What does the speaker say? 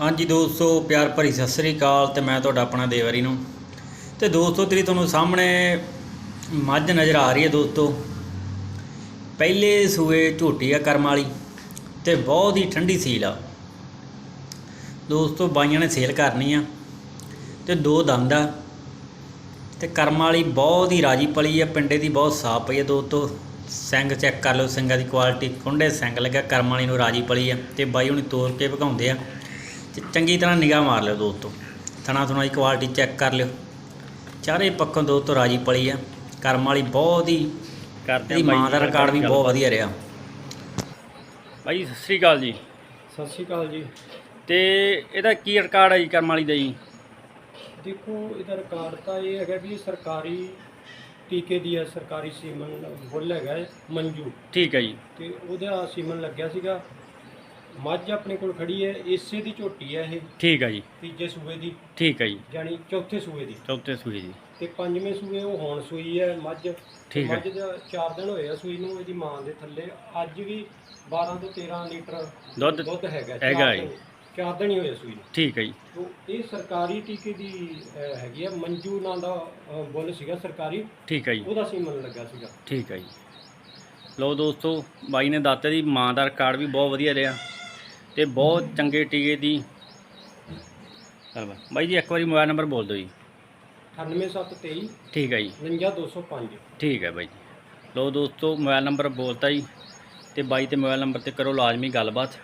ਹਾਂਜੀ ਦੋਸਤੋ, ਪਿਆਰ ਭਰੀ ਸਤਿ ਸ੍ਰੀ ਅਕਾਲ ਤੇ ਮੈਂ ਤੁਹਾਡਾ ਆਪਣਾ ਦੇਵਰੀ ਨੂੰ। ਤੇ ਦੋਸਤੋ, ਤੇਰੀ ਤੁਹਾਨੂੰ ਸਾਹਮਣੇ ਮੱਝ ਨਜ਼ਰ ਆ ਰਹੀ ਹੈ ਦੋਸਤੋ। ਪਹਿਲੇ ਸੂਏ ਝੋਟੀ ਆ ਕਰਮ ਵਾਲੀ ਤੇ ਬਹੁਤ ਹੀ ਠੰਡੀ ਸੀਲ ਆ। ਦੋਸਤੋ, ਬਾਈਆਂ ਨੇ ਸੇਲ ਕਰਨੀ ਆ ਤੇ ਦੋ ਦੰਦ ਆ ਤੇ ਕਰਮ ਵਾਲੀ ਬਹੁਤ ਹੀ ਰਾਜੀ ਪਲੀ ਆ, ਪਿੰਡੇ ਦੀ ਬਹੁਤ ਸਾਫ਼ ਪਈ ਆ ਦੋਸਤੋ। ਸਿੰਘ ਚੈੱਕ ਕਰ ਲਓ, ਸਿੰਘਾਂ ਦੀ ਕੁਆਲਿਟੀ ਖੁੰਡੇ ਸਿੰਘ ਲੱਗਾ ਕਰਮ ਵਾਲੀ ਨੂੰ ਰਾਜੀ ਪਲੀ ਆ ਤੇ ਬਾਈ ਹੁਣੀ ਤੋੜ ਕੇ ਭਗਾਉਂਦੇ ਆ। ਤੇ ਚੰਗੀ ਤਰ੍ਹਾਂ ਨਿਗਾਹ ਮਾਰ ਲਿਓ ਦੋਸਤੋ। ਥਣਾ ਥੁਣਾ ਦੀ ਕੁਆਲਿਟੀ ਚੈੱਕ ਕਰ ਲਿਓ। ਚਾਰੇ ਪੱਖੋਂ ਦੋਸਤੋ ਰਾਜੀ ਪਲੀ ਆ। ਕਰਮ ਵਾਲੀ ਬਹੁਤ ਹੀ ਕਰਦੇ ਮਾਂ ਦਾ ਰਿਕਾਰਡ ਵੀ ਬਹੁਤ ਵਧੀਆ ਰਿਹਾ। ਭਾਈ ਸਤਿ ਸ੍ਰੀ ਅਕਾਲ ਜੀ। ਸਤਿ ਸ਼੍ਰੀ ਅਕਾਲ ਜੀ। ਤੇ ਇਹਦਾ ਕੀ ਰਿਕਾਰਡ ਹੈ ਜੀ ਕਰਮ ਵਾਲੀ ਦਾ ਜੀ? ਦੇਖੋ ਇਹਦਾ ਰਿਕਾਰਡ ਤਾਂ ਇਹ ਹੈਗਾ ਵੀ ਸਰਕਾਰੀ ਟੀਕੇ ਦੀ ਹੈ ਸਰਕਾਰੀ ਸੀਮਨ ਬੁੱਲ ਹੈਗਾ ਹੈ, ਮੰਜੂ। ਠੀਕ ਹੈ ਜੀ। ਤੇ ਉਹਦਾ ਸੀਮਨ ਲੱਗਿਆ ਸੀਗਾ। ਮੱਝ ਆਪਣੇ ਕੋਲ ਖੜੀ ਹੈ ਇਸੇ ਦੀ ਝੋਟੀ ਹੈ ਇਹ। ਠੀਕ ਹੈ ਜੀ। ਤੀਜੇ ਸੂਏ ਦੀ। ਠੀਕ ਹੈ ਜੀ। ਯਾਨੀ ਚੌਥੇ ਸੂਏ ਦੀ। ਚੌਥੇ ਸੂਈ ਜੀ ਤੇ ਪੰਜਵੇਂ ਸੂਏ ਉਹ ਹੁਣ ਸੂਈ ਹੈ ਮੱਝ। ਠੀਕ ਹੈ। ਮੱਝ ਦਾ 4 ਦਿਨ ਹੋਏ ਆ ਸੂਈ ਨੂੰ ਇਹਦੀ ਮਾਂ ਦੇ ਥੱਲੇ। ਅੱਜ ਵੀ 12 ਤੋਂ 13 ਲੀਟਰ ਦੁੱਧ ਦੁੱਧ ਹੈਗਾ ਹੈਗਾ ਚਾਰ ਜੀ। ਦਿਨ- ਚਾਰ ਦਿਨ ਹੀ ਹੋਏ ਸੂਈ ਨੂੰ। ਠੀਕ ਹੈ ਜੀ। ਤੋ ਇਹ ਸਰਕਾਰੀ ਟੀਕੇ ਦੀ ਅਹ, ਹੈਗੀ ਆ ਮੰਜੂ ਨਾਂ ਦਾ ਅਹ, ਬੁੱਲ ਸੀਗਾ ਸਰਕਾਰੀ। ਠੀਕ ਹੈ ਜੀ। ਉਹਦਾ ਸੀਮਨ ਲੱਗਾ ਸੀਗਾ। ਠੀਕ ਹੈ ਜੀ। ਲੋ ਦੋਸਤੋ ਬਾਈ ਨੇ ਦਾਤੇ ਦੀ ਮਾਂ ਦਾ ਰਿਕਾਰਡ ਵੀ ਬਹੁਤ ਵਧੀਆ ਰਿਹਾ। ਤੇ ਬਹੁਤ ਚੰਗੇ ਟੀਕੇ ਦੀ ਬਾਈ ਜੀ ਇੱਕ ਵਾਰੀ ਮੋਬਾਈਲ ਨੰਬਰ ਬੋਲ ਦਿਓ ਜੀ। 98723 ਠੀਕ ਹੈ ਜੀ। 59205 ਠੀਕ ਹੈ ਬਾਈ ਜੀ। ਲੋ ਦੋਸਤੋ ਮੋਬਾਈਲ ਨੰਬਰ ਬੋਲਤਾ ਜੀ ਤੇ ਬਾਈ ਤੇ ਮੋਬਾਈਲ ਨੰਬਰ ਤੇ ਕਰੋ ਲਾਜ਼ਮੀ ਗੱਲਬਾਤ।